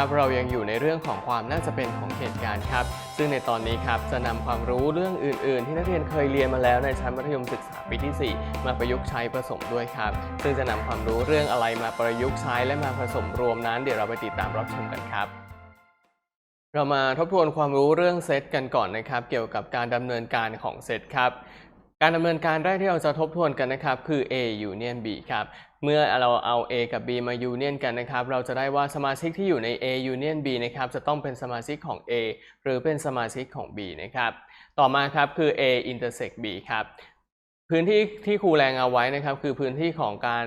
วันะครับเรายังอยู่ในเรื่องของความน่าจะเป็นของเหตุการณ์ครับ ซึ่งในตอนนี้ครับจะนำความรู้เรื่องอื่น ๆ ที่นักเรียนเคยเรียนมาแล้วในชั้นมัธยมศึกษาปีที่ 4 มาประยุกต์ใช้ผสมด้วยครับ ซึ่งจะนำความรู้เรื่องอะไรมาประยุกต์ใช้และมาผสมรวมนั้น เดี๋ยวเราไปติดตามรับชมกันครับเรามาทบทวนความรู้เรื่องเซตกันก่อนนะครับ เกี่ยวกับการดำเนินการของเซตครับ การดำเนินการแรกที่เราจะทบทวนกันนะครับ คือ A union B ครับ เมื่อเราเอา A กับ B มา union กันนะครับ เราจะได้ว่าสมาชิกที่อยู่ใน A union B นะครับ จะต้องเป็นสมาชิกของ A หรือเป็นสมาชิกของ B นะครับ ต่อมาครับคือ A intersect B ครับ พื้นที่ที่ครูแรงเอาไว้นะครับ คือพื้นที่ของการ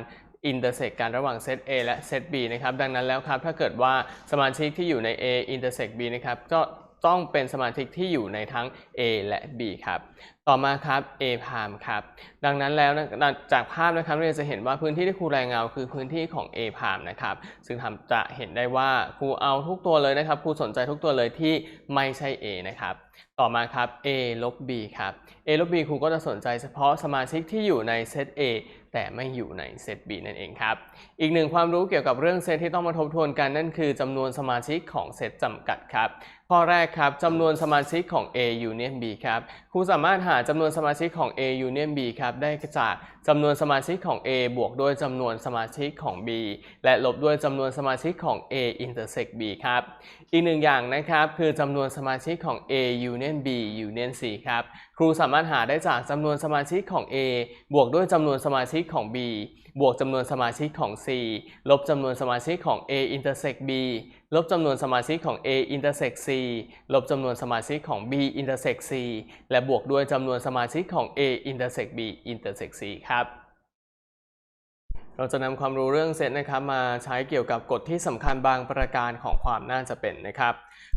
intersect กันระหว่างเซต A และเซต B นะครับ ดังนั้นแล้วครับ ถ้าเกิดว่าสมาชิกที่อยู่ใน A intersect B นะครับ ก็ ต้องเป็นสมาชิกที่อยู่ในทั้ง A และ B ครับ ต่อมาครับ A พามครับ ดังนั้นแล้วนะจากภาพนะครับเราจะเห็นว่าพื้นที่ที่ครูรายงาคือพื้นที่ของ A พามนะครับ ซึ่งทำจะเห็นได้ว่าครูเอาทุกตัวเลยนะครับ ครูสนใจทุกตัวเลยที่ไม่ใช่ A นะครับ ต่อมาครับ A ลบ B ครับ A ลบ B ครูก็จะสนใจเฉพาะสมาชิกที่อยู่ในเซต A แต่ไม่อยู่ในเซต B นั่นเองครับ อีกหนึ่งความรู้เกี่ยวกับเรื่องเซตที่ต้องมาทบทวนกันนั่นคือจำนวนสมาชิกของเซตจำกัดครับ ข้อแรกครับจำนวนสมาชิกของ A union B ครับ ครูสามารถหาจำนวนสมาชิกของ A union B ครับได้จาก จำนวนสมาชิกของ A บวกด้วยจำนวนสมาชิกของ B และลบด้วยจำนวนสมาชิกของ A intersect B ครับ อีกหนึ่งอย่างนะครับคือจำนวนสมาชิกของ A union B union C ครับ ครูสามารถหาได้จากจำนวนสมาชิกของ A บวกด้วยจำนวนสมาชิกของ B บวกจำนวนสมาชิกของ C ลบจำนวนสมาชิกของ A intersect B ลบจำนวนสมาชิกของ A intersect C ลบจำนวนสมาชิกของ B intersect C และบวกด้วยจำนวนสมาชิกของ A intersect B intersect C ครับเราจะนำความรู้เรื่องเซตนะครับมาใช้เกี่ยวกับกฎที่สำคัญบางประการของความน่าจะเป็นนะครับ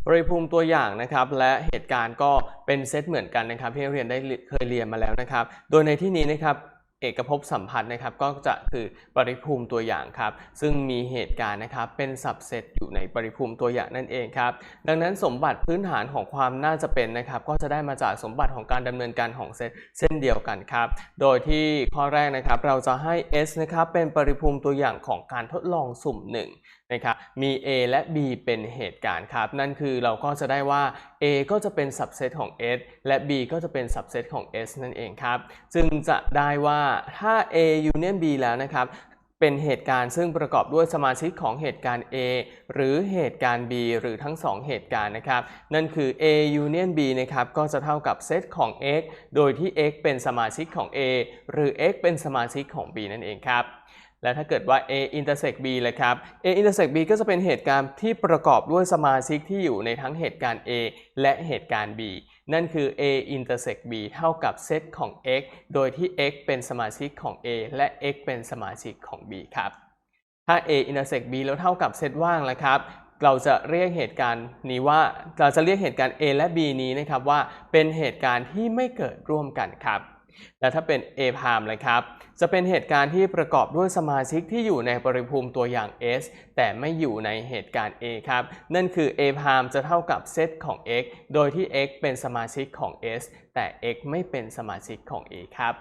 บริภูมิตัวอย่างนะครับและเหตุการณ์ก็เป็นเซตเหมือนกันนะครับที่เรียนได้เคยเรียนมาแล้วนะครับ โดยในที่นี้นะครับ เอกภพสัมพันธ์นะครับก็จะคือปริภูมิตัวอย่างครับ ซึ่งมีเหตุการณ์นะครับเป็นสับเซตอยู่ในปริภูมิตัวอย่างนั่นเองครับ ดังนั้นสมบัติพื้นฐานของความน่าจะเป็นนะครับ ก็จะได้มาจากสมบัติของการดำเนินการของเซตเส้นเดียวกันครับ โดยที่ข้อแรกนะครับเราจะให้ S นะครับเป็นปริภูมิตัวอย่างของการทดลองสุ่มห นะครับมี A และ B เป็นเหตุการณ์ครับ นั่นคือเราก็จะได้ว่า A ก็จะเป็น subset ของ S และ B ก็จะเป็น subset ของ S นั่นเองครับจึงจะได้ว่าถ้า A union B แล้วนะครับเป็นเหตุการณ์ซึ่งประกอบด้วยสมาชิกของเหตุการณ์ A หรือเหตุการณ์ B หรือทั้ง 2 เหตุการณ์นะครับ นั่นคือ A union B นะครับก็จะเท่ากับเซตของ X โดยที่ X เป็นสมาชิกของ A หรือ X เป็นสมาชิกของ B นั่นเองครับ และถ้าเกิดว่า A intersect B เลยครับ A intersect B ก็จะเป็นเหตุการณ์ที่ประกอบด้วยสมาชิกที่อยู่ในทั้งเหตุการณ์ A และเหตุการณ์ B นั่นคือ A intersect B เท่ากับเซตของ X โดยที่ X เป็นสมาชิกของ A และ X เป็นสมาชิกของ B ครับ ถ้า A intersect B แล้วเท่ากับเซตว่างแล้วครับ เราจะเรียกเหตุการณ์นี้ว่า เราจะเรียกเหตุการณ์ A และ B นี้นะครับว่าเป็นเหตุการณ์ที่ไม่เกิดร่วมกันครับ และถ้าเป็น A prime เลยครับ จะเป็นเหตุการณ์ที่ประกอบด้วยสมาชิกที่อยู่ในปริภูมิตัวอย่าง S แต่ไม่อยู่ในเหตุการณ์ A ครับ นั่นคือ A prime จะเท่ากับเซตของ X โดยที่ X เป็นสมาชิกของ S แต่ X ไม่เป็นสมาชิกของ A ครับ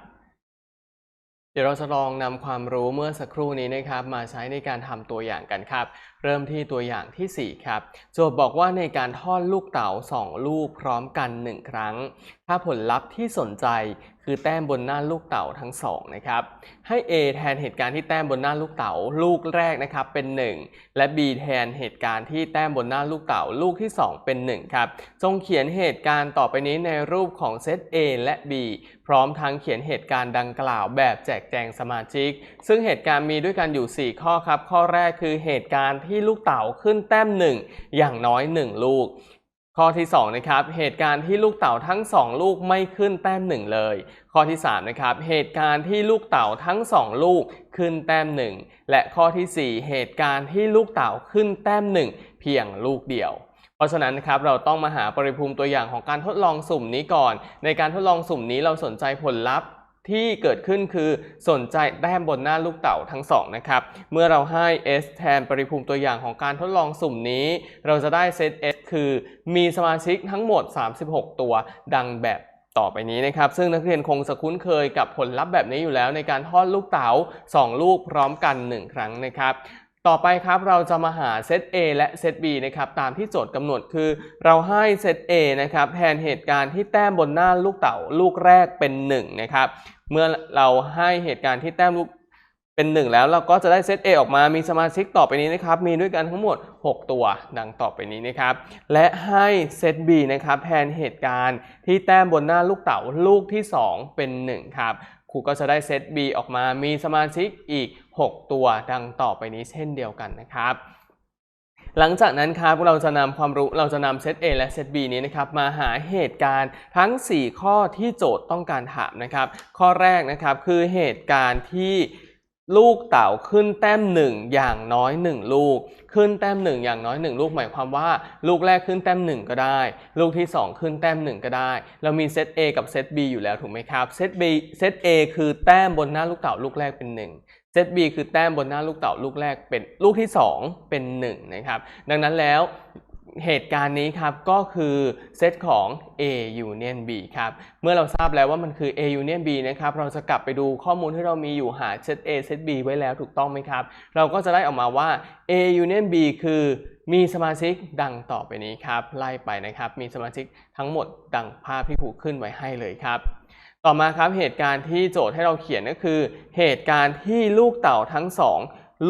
เดี๋ยวเราจะลองนำความรู้เมื่อสักครู่นี้นะครับ มาใช้ในการทำตัวอย่างกันครับ เริ่มที่ตัวอย่างทีสี่4 ครับ โจทย์บอกว่าในการทอดลูกเต๋า2 ลูกพร้อมกัน 1 ครั้งถ้าผลลัพธ์ที่สนใจคือแต้มบนหน้าลูกเต๋าทั้ง2นะครับ ให้ A แทนเหตุการณ์ที่แต้มบนหน้าลูกเต๋าลูกแรกนะครับเป็น 1 และ B แทนเหตุการณ์ที่แต้มบนหน้าลูกเต๋าลูกที่ 2 เป็น1ครับจงเขียนเหตุการณ์ต่อไปนี้ในรูปของเซต A และ B พร้อมทั้งเขียนเหตุการณ์ดังกล่าวแบบแจกแจงสมาชิก ซึ่งเหตุการณ์มีด้วยกันอยู่ 4 ข้อครับ ข้อแรกคือเหตุการณ์ที่ลูกเต๋าขึ้นแต้ม 1 อย่างน้อย 1 ลูก ข้อที่2นะครับเหตุการณ์ที่ลูกเต๋าทั้ง 2 ลูกไม่ขึ้นแต้ม 1 เลย ข้อที่3นะครับเหตุการณ์ที่ลูกเต๋าทั้ง 2 ลูกขึ้นแต้ม 1 และข้อทีสี่4 เหตุการณ์ที่ลูกเต๋าขึ้นแต้ม 1 เพียงลูกเดียวเพราะฉะนั้นนะครับเราต้องมาหาปริภูมิตัวอย่างของการทดลองสุ่มนี้ก่อน ในการทดลองสุ่มนี้เราสนใจผลลัพธ์ ที่เกิดขึ้นคือสนใจแต้มบนหน้าลูกเต๋าทั้งสองนะครับ เมื่อเราให้ S แทนปริภูมิตัวอย่างของการทดลองสุ่มนี้ เราจะได้เซต S คือมีสมาชิกทั้งหมด 36 ตัวดังแบบต่อไปนี้นะครับ ซึ่งนักเรียนคงจะคุ้นเคยกับผลลัพธ์แบบนี้อยู่แล้วในการทอดลูกเต๋า2 ลูกพร้อมกัน 1 ครั้งนะครับ ต่อไปครับเราจะมาหาเซต A และเซต B นะครับตามที่โจทย์กำหนดคือ เราให้เซต A นะครับแทนเหตุการณ์ที่แต้มบนหน้าลูกเต๋าลูกแรกเป็น1นะครับเมื่อเราให้เหตุการณ์ที่แต้มลูกเป็น 1 แล้วเราก็จะได้เซต A ออกมามีสมาชิกต่อไปนี้นะครับมีด้วยกันทั้งหมด 6 ตัวดังต่อไปนี้นะครับและให้เซต B นะครับแทนเหตุการณ์ที่แต้มบนหน้าลูกเต๋าลูกที่ 2 เป็น 1 ครับ รูก็จะได้เซต B ออกมา มีสมาชิกอีก 6 ตัวดังต่อไปนี้เช่นเดียวกันนะครับ หลังจากนั้นครับเราจะนำความรู้เราจะนำเซต A และเซต B นี้นะครับมาหาเหตุการณ์ทั้ง 4 ข้อที่โจทย์ต้องการถามนะครับ ข้อแรกนะครับคือเหตุการณ์ที่ ลูกเต๋าขึ้นแต้ม1อย่างน้อย1ลูก ขึ้นแต้ม1อย่างน้อย1ลูกหมายความว่า ลูกแรกขึ้นแต้ม1ก็ได้ ลูกที่ 2 ขึ้นแต้ม1ก็ได้ เรามีเซต A กับเซต B อยู่แล้วถูกไหมครับเซต B เซต A คือแต้มบนหน้าลูกเต๋าลูกแรกเป็น 1 เซต B คือแต้มบนหน้าลูกเต๋าลูกแรกเป็นลูกที่ 2 เป็น1นะครับดังนั้นแล้ว เหตุการณ์นี้ครับก็คือเซตของ A union B ครับ เมื่อเราทราบแล้วว่ามันคือ A union B นะครับ เราจะกลับไปดูข้อมูลที่เรามีอยู่หาเซต A เซต B ไว้แล้วถูกต้องไหมครับ เราก็จะได้ออกมาว่า A union B คือมีสมาชิกดังต่อไปนี้ครับ ไล่ไปนะครับ มีสมาชิกทั้งหมดดังภาพที่ผูกขึ้นไว้ให้เลยครับ ต่อมาครับเหตุการณ์ที่โจทย์ให้เราเขียนก็คือ เหตุการณ์ที่ลูกเต่าทั้งสอง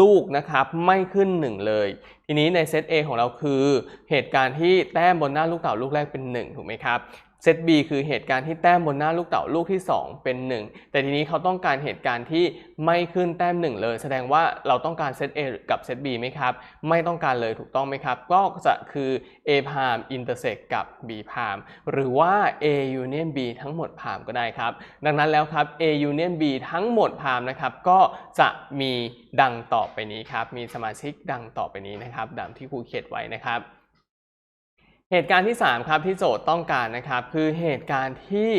ลูกนะครับไม่ขึ้น 1 เลย ทีนี้ในเซต A ของเราคือเหตุการณ์ที่แต้มบนหน้าลูกเต่าลูกแรกเป็น 1 ถูกไหมครับ เซต B คือเหตุการณ์ที่แต้มบนหน้าลูกเต่าลูกที่ 2 เป็น 1 แต่ทีนี้เขาต้องการเหตุการณ์ที่ไม่ขึ้นแต้ม 1 เลย แสดงว่าเราต้องการเซต A กับเซต B ไหมครับ ไม่ต้องการเลยถูกต้องไหมครับ ก็จะคือ A พาม intersect กับ B พามหรือว่า A union B ทั้งหมดพามก็ได้ครับ ดังนั้นแล้วครับ A union B ทั้งหมดพามนะครับ ก็จะมีดังต่อไปนี้ครับ มีสมาชิกดังต่อไปนี้นะครับดังที่ครูเขียนไว้นะครับ เหตุการณ์ที่ 3 ครับที่โจทย์ต้องการนะครับ คือเหตุการณ์ที่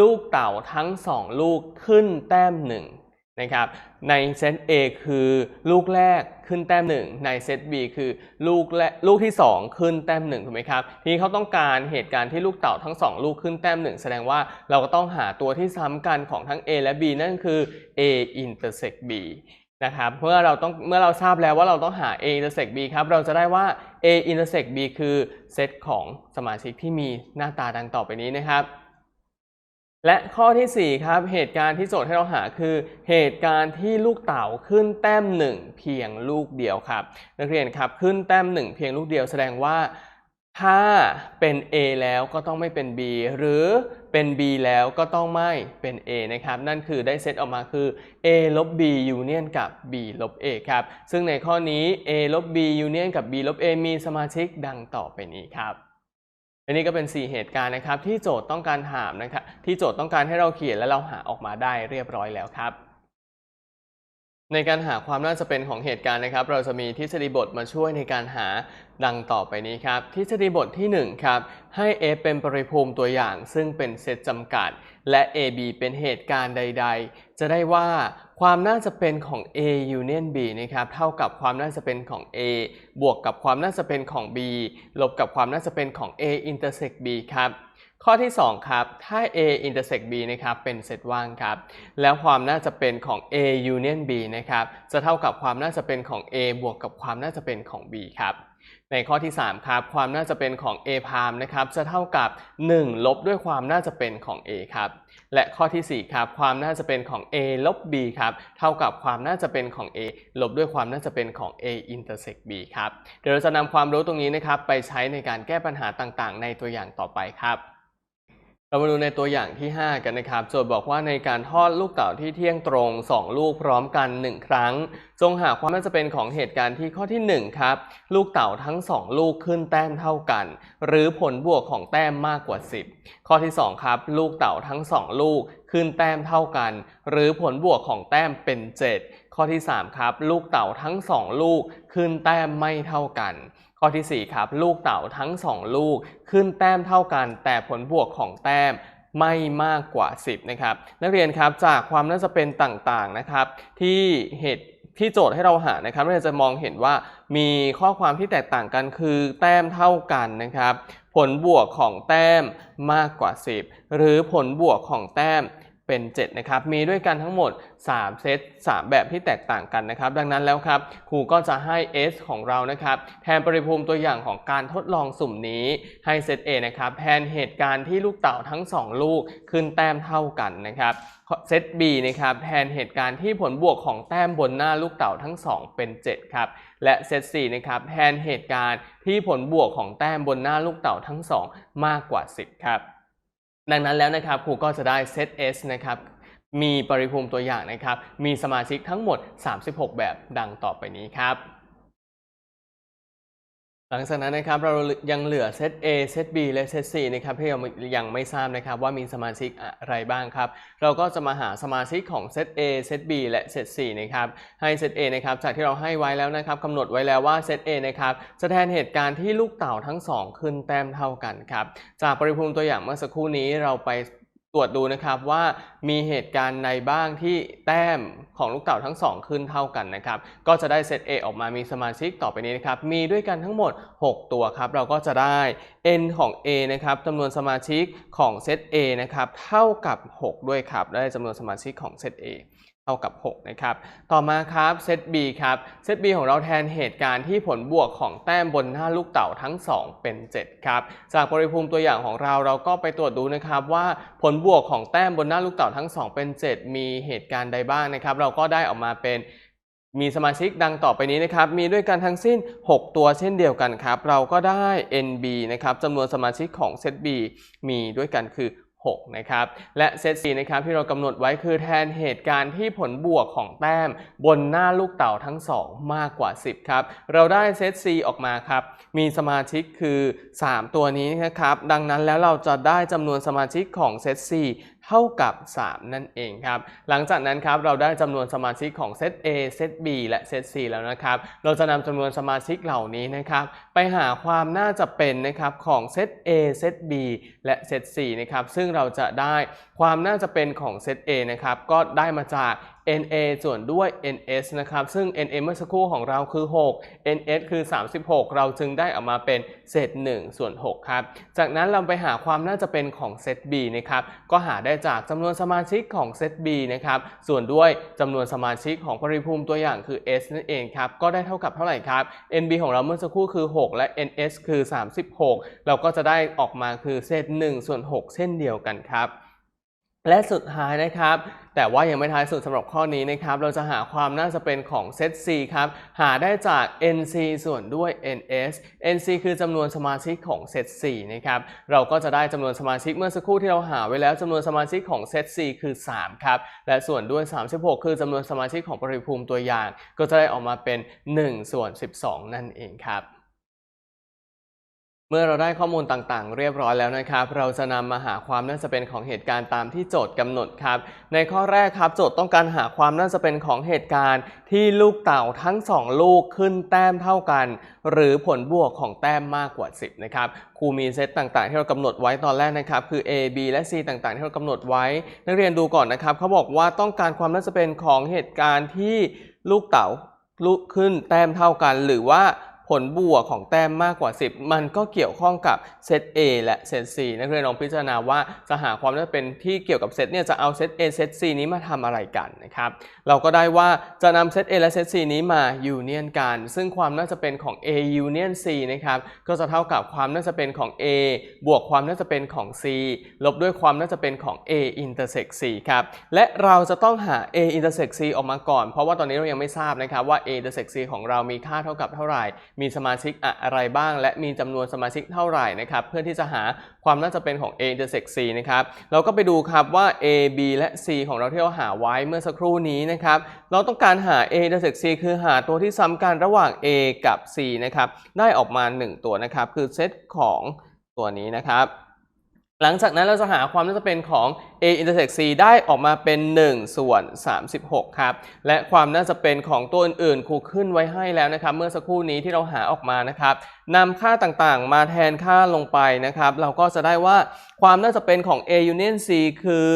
ลูกเต่าทั้ง 2 ลูกขึ้นแต้ม1นะครับในเซต A คือลูกแรกขึ้นแต้ม 1 ในเซต B คือลูกและลูกที่ 2 ขึ้นแต้ม1ถูกไหมครับทีนี้เขาต้องการเหตุการณ์ที่ลูกเต่าทั้ง 2 ลูกขึ้นแต้ม 1 แสดงว่าเราก็ต้องหาตัวที่ซ้ำกันของทั้ง A และ B นั่นคือ A intersect B นะครับเมื่อเราต้องเมื่อเราทราบแล้วว่าเราต้องหา A intersect B ครับเราจะได้ว่า A intersect B คือเซตของสมาชิกที่มีหน้าตาดังต่อไปนี้นะครับและข้อทีสี่4 ครับ เหตุการณ์ที่โจทย์ให้เราหาคือ เหตุการณ์ที่ลูกเต๋าขึ้นแต้ม 1 เพียงลูกเดียวครับ นักเรียนครับขึ้นแต้ม 1 เพียงลูกเดียวแสดงว่าถ้าเป็น A แล้วก็ต้องไม่เป็น B หรือ เป็น B แล้วก็ต้องไม่เป็น A นะครับ นั่นคือได้เซตออกมาคือ A ลบ B union กับ B ลบ A ครับ ซึ่งในข้อนี้ A ลบ B union กับ B ลบ A มีสมาชิกดังต่อไปนี้ครับอันนี้ก็เป็น 4 เหตุการณ์นะครับที่โจทย์ต้องการถามนะครับที่โจทย์ต้องการให้เราเขียนและเราหาออกมาได้เรียบร้อยแล้วครับ ในการหาความน่าจะเป็นของเหตุการณ์นะครับ เราจะมีทฤษฎีบทมาช่วยในการหาดังต่อไปนี้ครับ ทฤษฎีบทที่1ครับให้ A เป็นปริภูมิตัวอย่าง ซึ่งเป็นเซตจำกัด และ AB เป็นเหตุการณ์ใด ๆ จะได้ว่าความน่าจะเป็นของ A union B นะครับเท่ากับความน่าจะเป็นของ A บวกกับความน่าจะเป็นของ B ลบกับความน่าจะเป็นของ A intersect B ครับ ข้อที่ 2 ครับ ถ้า A intersect B นะครับ เป็นเซตว่างครับ แล้วความน่าจะเป็นของ A union B นะครับ จะเท่ากับความน่าจะเป็นของ A บวกกับความน่าจะเป็นของ B ครับ ในข้อที่ 3 ครับ ความน่าจะเป็นของ A พามนะครับ จะเท่ากับ 1 ลบด้วยความน่าจะเป็นของ A ครับ และข้อทีสี่4 ครับ ความน่าจะเป็นของ A ลบ B ครับ เท่ากับความน่าจะเป็นของ A ลบด้วยความน่าจะเป็นของ A intersect B ครับ เดี๋ยวเราจะนำความรู้ตรงนี้นะครับ ไปใช้ในการแก้ปัญหาต่างๆ ในตัวอย่างต่อไปครับ เรามาดูในตัวอย่างที่ 5 กันนะครับ โจทย์บอกว่าในการทอดลูกเต๋าที่เที่ยงตรง 2 ลูกพร้อมกัน 1 ครั้ง จงหาความน่าจะเป็นของเหตุการณ์ที่ข้อที่ 1 ครับ ลูกเต๋าทั้ง 2 ลูกขึ้นแต้มเท่ากัน หรือผลบวกของแต้มมากกว่า 10 ข้อที่ 2 ครับ ลูกเต๋าทั้ง 2 ลูกขึ้นแต้มเท่ากัน หรือผลบวกของแต้มเป็น 7 ข้อที่ 3 ครับ ลูกเต๋าทั้ง 2 ลูกขึ้นแต้มไม่เท่ากัน ข้อทีสี่ 4 ครับ ลูกเต๋าทั้ง 2 ลูกขึ้นแต้มเท่ากัน แต่ผลบวกของแต้มไม่มากกว่า 10 นะครับ นักเรียนครับจากความน่าจะเป็นต่างๆนะครับ ที่เหตุที่โจทย์ให้เราหานะครับเราจะมองเห็นว่ามีข้อความที่แตกต่างกันคือแต้มเท่ากันนะครับ ผลบวกของแต้มมากกว่า 10 หรือผลบวกของแต้ม เป็น 7 นะครับ มีด้วยกันทั้งหมด 3 เซต 3 แบบที่แตกต่างกันนะครับ ดังนั้นแล้วครับ ครูก็จะให้ S ของเรานะครับ แทนปริภูมิตัวอย่างของการทดลองสุ่มนี้ ให้เซต A นะครับ แทนเหตุการณ์ที่ลูกเต่าทั้ง 2 ลูกขึ้นแต้มเท่ากันนะครับเซต B นะครับแทนเหตุการณ์ที่ผลบวกของแต้มบนหน้าลูกเต่าทั้ง 2 เป็น 7 ครับ และเซต C นะครับแทนเหตุการณ์ที่ผลบวกของแต้มบนหน้าลูกเต่าทั้ง 2 มากกว่า 10 ครับ ดังนั้นแล้วนะครับครูก็จะได้เซต S นะครับมีปริภูมิตัวอย่างนะครับ มีสมาชิกทั้งหมด 36 แบบดังต่อไปนี้ครับ หลังจากนั้นนะครับเรายังเหลือเซต A เซต B และเซต C นะครับที่เรายังไม่ทราบนะครับว่ามีสมาชิกอะไรบ้างครับเราก็จะมาหาสมาชิกของเซต A เซต B และเซต C นะครับให้เซต A นะครับจากที่เราให้ไว้แล้วนะครับกำหนดไว้แล้วว่าเซต A นะครับจะแทนเหตุการณ์ที่ลูกเต่าทั้งสองขึ้นแต้มเท่ากันครับจากปริภูมิตัวอย่างเมื่อสักครู่นี้เราไป ตรวจดูนะครับว่ามีเหตุการณ์ในบ้างที่แต้มของลูกเต่าทั้งสองขึ้นเท่ากันนะครับ ก็จะได้เซต A ออกมามีสมาชิกต่อไปนี้นะครับ มีด้วยกันทั้งหมด 6 ตัวครับ เราก็จะได้ n ของ A นะครับจำนวนสมาชิกของเซต A นะครับ เท่ากับ 6 ด้วยครับ ได้จำนวนสมาชิกของเซต A เท่ากับ 6 นะครับ ต่อมาครับเซต B ครับ เซต B ของเราแทนเหตุการณ์ที่ผลบวกของแต้มบนหน้าลูกเต่าทั้ง 2 เป็น 7 ครับ จากปริภูมิตัวอย่างของเราเราก็ไปตรวจดูนะครับว่าผลบวกของแต้มบนหน้าลูกเต่าทั้ง 2 เป็น 7 มีเหตุการณ์ใดบ้างนะครับ เราก็ได้ออกมาเป็นมีสมาชิกดังต่อไปนี้นะครับ มีด้วยกันทั้งสิ้น 6 ตัวเช่นเดียวกันครับ เราก็ได้ NB นะครับจำนวนสมาชิกของเซต B มีด้วยกันคือ 6นะครับและเซต C นะครับที่เรากำหนดไว้คือแทนเหตุการณ์ที่ผลบวกของแต้ม บนหน้าลูกเต่าทั้ง 2 มากกว่า 10ครับเราได้เซต C ออกมาครับมีสมาชิกคือ 3 ตัวนี้นะครับดังนั้นแล้วเราจะได้จำนวนสมาชิกของเซต C เท่ากับ 3 นั่นเองครับหลังจากนั้นครับเราได้จำนวนสมาชิกของเซต A เซต B และเซต C แล้วนะครับเราจะนำจำนวนสมาชิกเหล่านี้นะครับไปหาความน่าจะเป็นนะครับของเซต A เซต B และเซต C นะครับซึ่งเราจะได้ความน่าจะเป็นของเซต A นะครับก็ได้มาจาก NA ส่วนด้วย NS นะครับซึ่ง NA เมื่อสักครู่ของเราคือ 6 NS คือ 36 เราจึงได้ออกมาเป็นเศษ 1 ส่วน 6 ครับ จากนั้นเราไปหาความน่าจะเป็นของเซต B นะครับก็หาได้จากจำนวนสมาชิกของเซต B นะครับส่วนด้วยจำนวนสมาชิกของปริภูมิตัวอย่างคือ S นั่นเองครับก็ได้เท่ากับเท่าไหร่ครับ NB ของเราเมื่อสักครู่คือ 6และ NS คือ 36 เราก็จะได้ออกมาคือเศษ1ส่วน 6 เช่นเดียวกันครับและสุดท้ายนะครับ แต่ว่ายังไม่ท้ายสุดสำหรับข้อนี้นะครับ เราจะหาความน่าจะเป็นของเซต C ครับ หาได้จาก NC ส่วนด้วย NS NC คือจำนวนสมาชิกของเซต C นะครับ เราก็จะได้จำนวนสมาชิกเมื่อสักครู่ที่เราหาไว้แล้วจำนวนสมาชิกของเซต C คือ 3 ครับ และส่วนด้วย 36 คือจำนวนสมาชิกของปริภูมิตัวอย่าง ก็จะได้ออกมาเป็น 1 ส่วน 12 นั่นเองครับ เมื่อเราได้ข้อมูลต่างๆ เรียบร้อยแล้วนะครับ เราจะนำมาหาความน่าจะเป็นของเหตุการณ์ตามที่โจทย์กำหนดครับ ในข้อแรกครับ โจทย์ต้องการหาความน่าจะเป็นของเหตุการณ์ที่ลูกเต่าทั้ง 2 ลูกขึ้นแต้มเท่ากัน หรือผลบวกของแต้มมากกว่า 10 นะครับครูมีเซตต่างๆ ที่เรากำหนดไว้ตอนแรกนะครับ คือ A B และ C ต่างๆ ที่เรากำหนดไว้ นักเรียนดูก่อนนะครับเขาบอกว่าต้องการความน่าจะเป็นของเหตุการณ์ที่ลูกเต่าลุกขึ้นแต้มเท่ากันหรือว่า ลบวกของแต้มมากกว่า 10 มันก็เกี่ยวข้องกับเซต A และเซต C นักเรียนลองพิจารณาว่าจะหาความน่าจะเป็นที่เกี่ยวกับเซตเนี่ยจะเอาเซต A เซต C นี้มาทำอะไรกันนะครับ เราก็ได้ว่าจะนำเซต A และเซต C นี้มายูเนียนกัน ซึ่งความน่าจะเป็นของ A union C นะครับ ก็จะเท่ากับความน่าจะเป็นของ A บวกความน่าจะเป็นของ C ลบด้วยความน่าจะเป็นของ A intersect C ครับ และเราจะต้องหา A intersect C ออกมาก่อน เพราะว่าตอนนี้เรายังไม่ทราบนะครับว่า A intersect C ของเรามีค่าเท่ากับเท่าไหร่มีสมาชิกอะไรบ้าง และมีจำนวนสมาชิกเท่าไหร่นะครับเพื่อที่จะหาความน่าจะเป็นของ A intersect C นะครับเราก็ไปดูครับว่า A B และ C ของเราที่เราหาไว้เมื่อสักครู่นี้นะครับเราต้องการหา A intersect C คือหาตัวที่ซ้ำกันระหว่าง A กับ C นะครับได้ออกมา 1 ตัวนะครับคือเซตของตัวนี้นะครับ หลังจากนั้นเราจะหาความน่าจะเป็นของ A intersect C ได้ออกมาเป็น 1 ส่วน 36 ครับ และความน่าจะเป็นของตัวอื่นๆ ครูขึ้นไว้ให้แล้วนะครับ เมื่อสักครู่นี้ที่เราหาออกมานะครับนำค่าต่างๆ มาแทนค่าลงไปนะครับ เราก็จะได้ว่าความน่าจะเป็นของ A union C คือ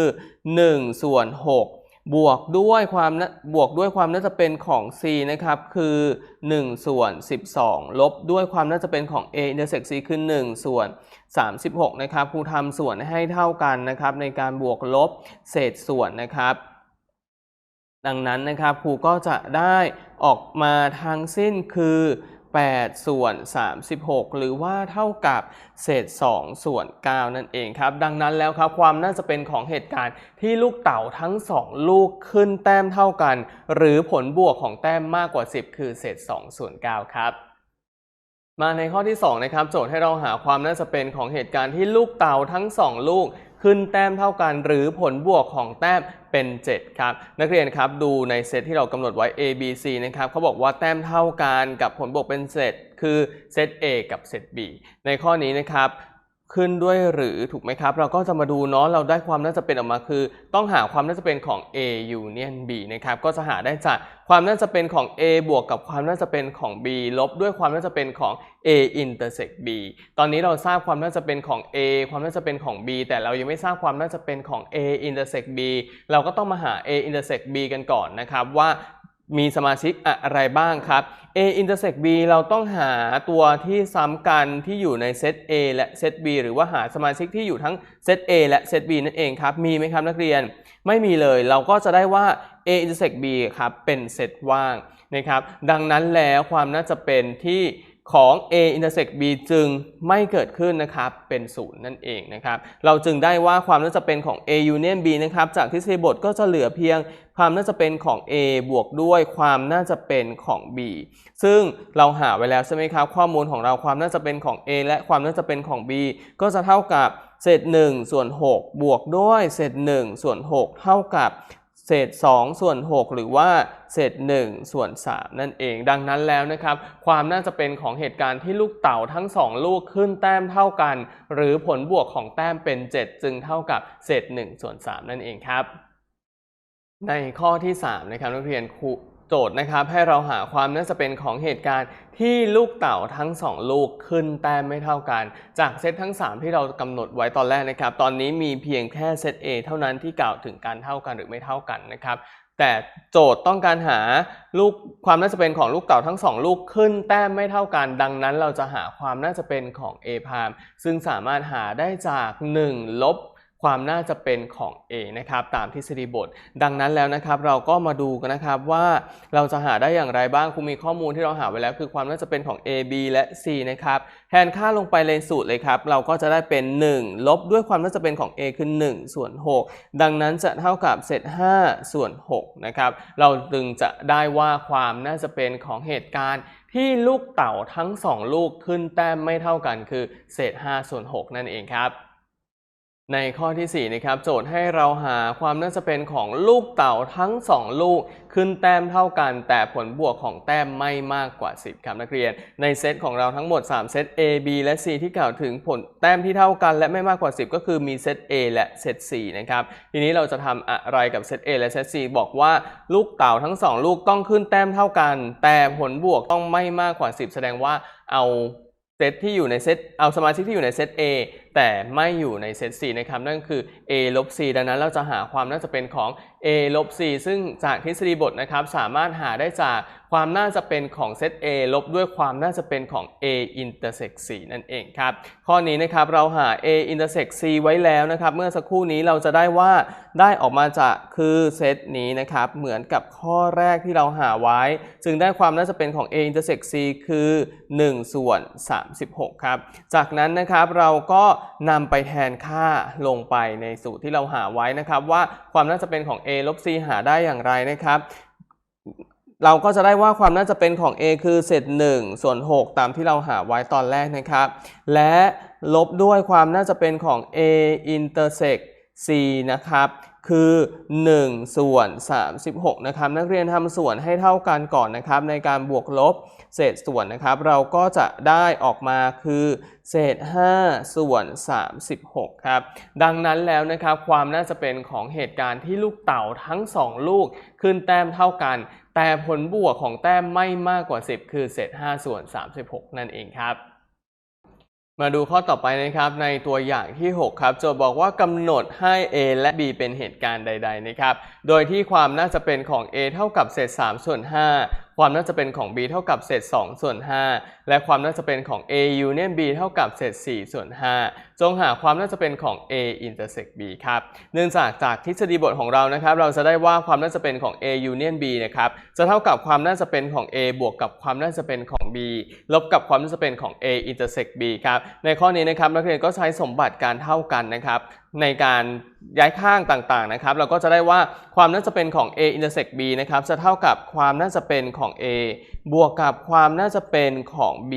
1 ส่วน 6 บวกด้วยความน่าบวกด้วยความน่าจะเป็นของ c นะครับคือ 1 ส่วน 12 ลบด้วยความน่าจะเป็นของ a intersect c คือ 1 ส่วน 36 นะครับครูทำส่วนให้เท่ากันนะครับ ในการบวกลบเศษส่วนนะครับ ดังนั้นนะครับครูก็จะได้ออกมาทั้งสิ้นคือ 8 ส่วน 36 หรือว่าเท่ากับเศษ 2 ส่วน 9 นั่นเองครับ ดังนั้นแล้วครับความน่าจะเป็นของเหตุการณ์ที่ลูกเต๋าทั้ง 2 ลูกขึ้นแต้มเท่ากัน หรือผลบวกของแต้มมากกว่า 10 คือเศษ 2 ส่วน 9 ครับมาในข้อที่2นะครับโจทย์ให้เราหาความน่าจะเป็นของเหตุการณ์ที่ลูกเต๋าทั้ง 2 ลูก ขึ้นแต้มเท่ากัน หรือผลบวกของแต้มเป็น 7 ครับ นักเรียนครับดูในเซตที่เรากำหนดไว้ A B C นะครับเขาบอกว่าแต้มเท่ากันกับผลบวกเป็นเซตคือเซต A กับเซต B ในข้อนี้นะครับ ขึ้นด้วยหรือถูกไหมครับ เราก็จะมาดูเนาะเราได้ความน่าจะเป็นออกมาคือ ต้องหาความน่าจะเป็นของ A union B นะครับก็จะหาได้จากความน่าจะเป็นของ A บวกกับความน่าจะเป็นของ B ลบด้วยความน่าจะเป็นของ A intersect B ตอนนี้เราทราบความน่าจะเป็นของ A ความน่าจะเป็นของ B แต่เรายังไม่ทราบความน่าจะเป็นของ A intersect B เราก็ต้องมาหา A intersect B กันก่อนนะครับว่า มีสมาชิกอะไรบ้างครับ A intersect B เราต้องหาตัวที่ซ้ำกันที่อยู่ในเซต A และเซต B หรือว่าหาสมาชิกที่อยู่ทั้งเซต A และเซต B นั่นเองครับ มีไหมครับนักเรียน ไม่มีเลย เราก็จะได้ว่า A intersect B ครับ เป็นเซตว่างนะครับ ดังนั้นแล้วความน่าจะเป็นที่ ของ A intersect B จึงไม่เกิดขึ้นนะครับเป็นศูนย์นั่นเองนะครับเราจึงได้ว่าความน่าจะเป็นของ A union B นะครับจากทฤษฎีบทก็จะเหลือเพียงความน่าจะเป็นของ A บวกด้วยความน่าจะเป็นของ B ซึ่งเราหาไว้แล้วใช่ไหมครับข้อมูลของเราความน่าจะเป็นของ A และความน่าจะเป็นของ B ก็จะเท่ากับเศษ1ส่วน6บวกด้วยเศษ1ส่วน6เท่ากับ เศษ 2 ส่วน 6 หรือว่าเศษ 1 ส่วน 3 นั่นเอง ดังนั้นแล้วนะครับ ความน่าจะเป็นของเหตุการณ์ที่ลูกเต่าทั้ง 2 ลูกขึ้นแต้มเท่ากัน หรือผลบวกของแต้มเป็น 7 จึงเท่ากับเศษ 1 ส่วน 3 นั่นเองครับ ในข้อที่ 3 นะครับนักเรียนครู โจทย์นะครับให้เราหาความน่าจะเป็นของเหตุการณ์ที่ลูกเต๋าทั้ง 2 ลูกขึ้นแต้มไม่เท่ากัน จากเซตทั้ง 3 ที่เรากำหนดไว้ตอนแรกนะครับ ตอนนี้มีเพียงแค่เซต A เท่านั้นที่กล่าวถึงการเท่ากันหรือไม่เท่ากันนะครับแต่โจทย์ต้องการหาลูกความน่าจะเป็นของลูกเต๋าทั้ง 2 ลูกขึ้นแต้มไม่เท่ากัน ดังนั้นเราจะหาความน่าจะเป็นของ A พามซึ่งสามารถหาได้จาก1ลบ ความน่าจะเป็นของ A นะครับตามทฤษฎีบท ดังนั้นแล้วนะครับเราก็มาดูกันนะครับว่าเราจะหาได้อย่างไรบ้างครูมีข้อมูลที่เราหาไว้แล้ว คือความน่าจะเป็นของ A B และ C นะครับแทนค่าลงไปในสูตรเลยครับเราก็จะได้เป็น 1 ลบด้วยความน่าจะเป็นของ A คือ1ส่วน6ดังนั้นจะเท่ากับเศษ5ส่วน6นะครับเราจึงจะได้ว่าความน่าจะเป็นของเหตุการณ์ที่ลูกเต๋าทั้ง 2 ลูกขึ้นแต้มไม่เท่ากันคือเศษ5ส่วน6นั่นเองครับ ในข้อที่ 4 นะครับ โจทย์ให้เราหาความน่าจะเป็นของลูกเต๋าทั้ง 2 ลูก ขึ้นแต้มเท่ากัน แต่ผลบวกของแต้มไม่มากกว่า 10ครับนักเรียน ในเซตของเราทั้งหมด 3 เซต A B และ C ที่กล่าวถึงผลแต้มที่เท่ากัน และไม่มากกว่า 10 ก็คือมีเซต A และเซต C นะครับทีนี้เราจะทำอะไรกับเซต A และเซต C บอกว่าลูกเต๋าทั้ง 2 ลูกต้องขึ้นแต้มเท่ากัน แต่ผลบวกต้องไม่มากกว่า 10 แสดงว่าเอาเซตที่อยู่ในเซตเอาสมาชิกที่อยู่ในเซต A แต่ไม่อยู่ในเซต C นะครับนั่นคือ A ลบ C ดังนั้นเราจะหาความน่าจะเป็นของ A ลบ C ซึ่งจากทฤษฎีบทนะครับสามารถหาได้จากความน่าจะเป็นของเซต A ลบด้วยความน่าจะเป็นของ A intersect C นั่นเองครับ ข้อนี้นะครับเราหา A intersect C ไว้แล้วนะครับ เมื่อสักครู่นี้เราจะได้ว่าได้ออกมาจากคือเซตนี้นะครับเหมือนกับข้อแรกที่เราหาไว้ จึงได้ความน่าจะเป็นของ A intersect C คือ 1 ส่วน 36 ครับ จากนั้นนะครับเราก็นำไปแทนค่าลงไปในสูตรที่เราหาไว้นะครับ ว่าความน่าจะเป็นของ A ลบ C หาได้อย่างไรนะครับ เราก็จะได้ว่าความน่าจะเป็นของ A คือเศษ1ส่วน 6 ตามที่เราหาไว้ตอนแรกนะครับ และลบด้วยความน่าจะเป็นของ A intersect C นะครับคือ 1 ส่วน 36 นะครับ นักเรียนทำส่วนให้เท่ากันก่อนนะครับ ในการบวกลบ เศษส่วนนะครับ เราก็จะได้ออกมาคือเศษ 5 ส่วน 36 ครับ ดังนั้นแล้วนะครับ ความน่าจะเป็นของเหตุการณ์ที่ลูกเต๋าทั้ง 2 ลูกขึ้นแต้มเท่ากัน แต่ผลบวกของแต้มไม่มากกว่า 10 คือเศษ 5 ส่วน 36 นั่นเองครับมาดูข้อต่อไปนะครับในตัวอย่างที่ 6 ครับโจทย์บอกว่ากำหนดให้ A และ B เป็นเหตุการณ์ใด ๆ นะครับ โดยที่ความน่าจะเป็นของ A เท่ากับเศษ3ส่วน5 ความน่าจะเป็นของ B เท่ากับเศษ 2 ส่วน 5 และความน่าจะเป็นของ A union B เท่ากับเศษ 4 ส่วน 5 จงหาความน่าจะเป็นของ A intersect B ครับ เนื่องจากจากทฤษฎีบทของเรานะครับ เราจะได้ว่าความน่าจะเป็นของ A union B นะครับ จะเท่ากับความน่าจะเป็นของ A บวกกับความน่าจะเป็นของ B ลบกับความน่าจะเป็นของ A intersect B ครับ ในข้อนี้นะครับนักเรียนก็ใช้สมบัติการเท่ากันนะครับ ในการย้ายข้างต่างๆนะครับ เราก็จะได้ว่าความน่าจะเป็นของ A intersect B นะครับจะเท่ากับความน่าจะเป็นของ A บวกกับความน่าจะเป็นของ B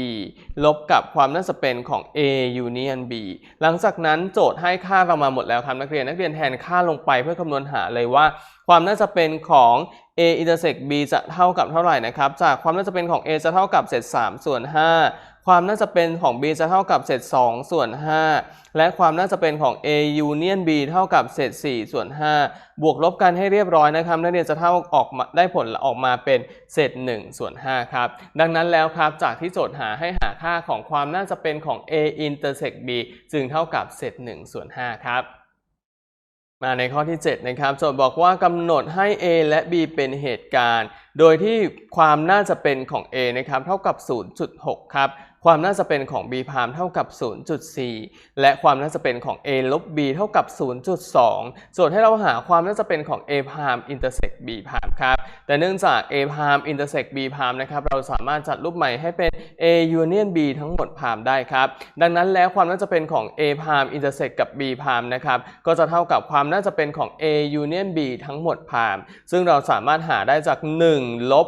ลบกับความน่าจะเป็นของ A union B หลังจากนั้นโจทย์ให้ค่าเรามาหมดแล้วครับนักเรียนนักเรียนแทนค่าลงไปเพื่อคำนวณหาเลยว่า ความน่าจะเป็นของ A intersect B จะเท่ากับเท่าไหร่นะครับ จากความน่าจะเป็นของ A จะเท่ากับเศษ3ส่วน5 ความน่าจะเป็นของ B จะเท่ากับเศษ2ส่วน 5 และความน่าจะเป็นของ A union B เท่ากับเศษ4ส่วน 5 บวกลบกันให้เรียบร้อยนะครับนักเรียนจะเท่าออกมาได้ผลออกมาเป็นเศษ1ส่วน5ครับ ดังนั้นแล้วครับจากที่โจทย์หาให้หาค่าของความน่าจะเป็นของ A intersect B จึงเท่ากับเศษ1ส่วน5ครับมาในข้อที่ 7 นะครับ โจทย์บอกว่ากำหนดให้ A และ B เป็นเหตุการณ์ โดยที่ความน่าจะเป็นของ A นะครับ เท่ากับ 0.6 ครับ ความน่าจะเป็นของ B พามเท่ากับ 0.4 และความน่าจะเป็นของ A ลบ B เท่ากับ 0.2โจทย์ให้เราหาความน่าจะเป็นของ A พาม intersect B พามครับ แต่เนื่องจาก A พาม intersect B พามนะครับ เราสามารถจัดรูปใหม่ให้เป็น A union B ทั้งหมดพามได้ครับ ดังนั้นแล้วความน่าจะเป็นของ A พาม intersect กับ B พามนะครับก็จะเท่ากับความน่าจะเป็นของ A union B ทั้งหมดพาม ซึ่งเราสามารถหาได้จาก 1 ลบ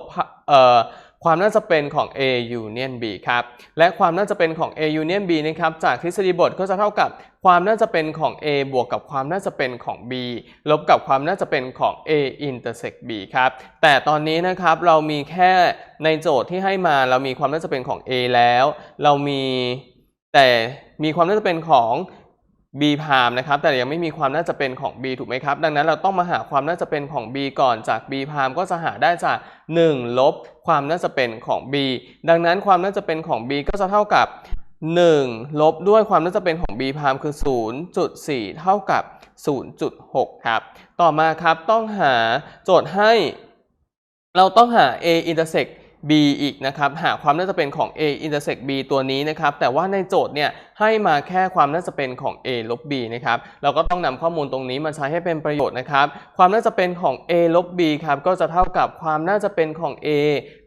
เอ่อ ความน่าจะเป็นของ A union B ครับ และความน่าจะเป็นของ A union B นะครับจากทฤษฎีบทก็จะเท่ากับความน่าจะเป็นของ A บวกกับความน่าจะเป็นของ B ลบกับความน่าจะเป็นของ A intersect B ครับ แต่ตอนนี้นะครับเรามีแค่ในโจทย์ที่ให้มาเรามีความน่าจะเป็นของ A แล้ว เรามีแต่มีความน่าจะเป็นของ B พามนะครับแต่ยังไม่มีความน่าจะเป็นของ B ถูกไหมครับ ดังนั้นเราต้องมาหาความน่าจะเป็นของ B ก่อนจาก B พามก็จะหาได้จาก 1 ลบความน่าจะเป็นของ B ดังนั้นความน่าจะเป็นของ B ก็จะเท่ากับ 1 ลบด้วยความน่าจะเป็นของ B พามคือ 0.4 เท่ากับ 0.6 ครับ ต่อมาครับต้องหาโจทย์ให้ เราต้องหา A intersect B อีกนะครับ หาความน่าจะเป็นของ A intersect B ตัวนี้นะครับ แต่ว่าในโจทย์เนี่ย ให้มาแค่ความน่าจะเป็นของ A ลบ B นะครับ เราก็ต้องนำข้อมูลตรงนี้มาใช้ให้เป็นประโยชน์นะครับ ความน่าจะเป็นของ A ลบ B ครับ ก็จะเท่ากับความน่าจะเป็นของ A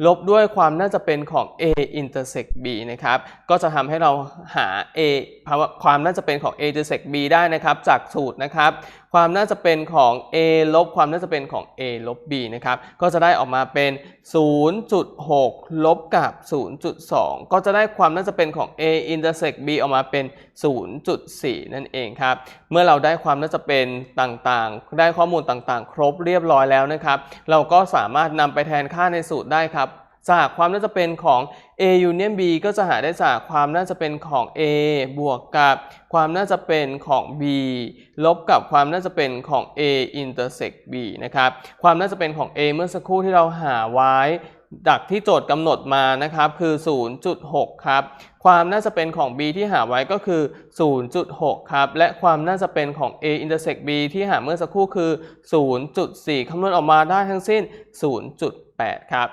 ลบด้วยความน่าจะเป็นของ A intersect B นะครับ ก็จะทำให้เราหา A ความน่าจะเป็นของ A intersect B ได้นะครับ จากสูตรนะครับ ความน่าจะเป็นของ A ลบ ความน่าจะเป็นของ A ลบ B นะครับ ก็จะได้ออกมาเป็น 0.6 ลบกับ 0.2 ก็จะได้ความน่าจะเป็นของ A intersect B ออกมาเป็น 0.4 นั่นเองครับ เมื่อเราได้ความน่าจะเป็นต่างๆ ได้ข้อมูลต่างๆ ครบเรียบร้อยแล้วนะครับ เราก็สามารถนำไปแทนค่าในสูตรได้ครับ จากความน่าจะเป็นของ A union B ก็จะหาได้จากความน่าจะเป็นของ A บวกกับความน่าจะเป็นของ B ลบกับความน่าจะเป็นของ A intersect B นะครับ ความน่าจะเป็นของ A เมื่อสักครู่ที่เราหาไว้ จากที่โจทย์กำหนดมานะครับคือ 0.6 ครับ ความน่าจะเป็นของ B ที่หาไว้ก็คือ 0.6 ครับ และความน่าจะเป็นของ A intersect B ที่หาเมื่อสักครู่คือ 0.4 คำนวณออกมาได้ทั้งสิ้น 0.8 ครับ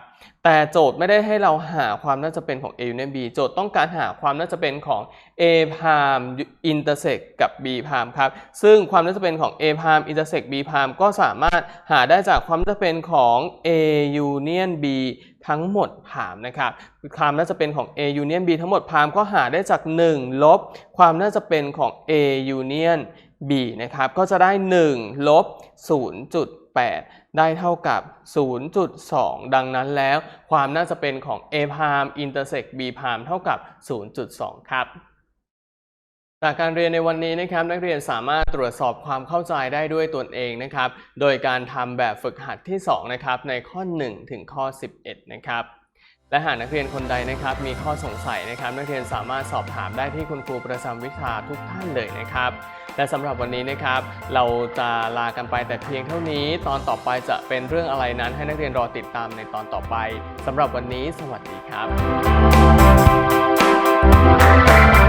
แต่โจทย์ไม่ได้ให้เราหาความน่าจะเป็นของ A union B โจทย์ต้องการหาความน่าจะเป็นของ A prime intersect กับ B prime ครับ ซึ่งความน่าจะเป็นของ A prime intersect B prime ก็สามารถหาได้จากความน่าจะเป็นของ A union B ทั้งหมดพามนะครับความน่าจะเป็นของ A union B ทั้งหมดพามก็หาได้จาก 1 ลบ ความน่าจะเป็นของ A union B นะครับ ก็จะได้ 1 ลบ 0. 0.8 ได้เท่ากับ 0.2 ดังนั้นแล้ว ความน่าจะเป็นของ A prime intersect B พาร์มเท่ากับ 0.2 ครับจากการเรียนในวันนี้นะครับนักเรียนสามารถตรวจสอบความเข้าใจได้ด้วยตนเองนะครับ โดยการทำแบบฝึกหัดที่ 2 นะครับ ในข้อ 1 ถึงข้อ 11 นะครับ และหากนักเรียนคนใดนะครับ มีข้อสงสัยนะครับ นักเรียนสามารถสอบถามได้ที่คุณครูประจำวิชาทุกท่านเลยนะครับ และสำหรับวันนี้นะครับ เราจะลากันไปแต่เพียงเท่านี้ ตอนต่อไปจะเป็นเรื่องอะไรนั้น ให้นักเรียนรอติดตามในตอนต่อไปสำหรับวันนี้ สวัสดีครับครับ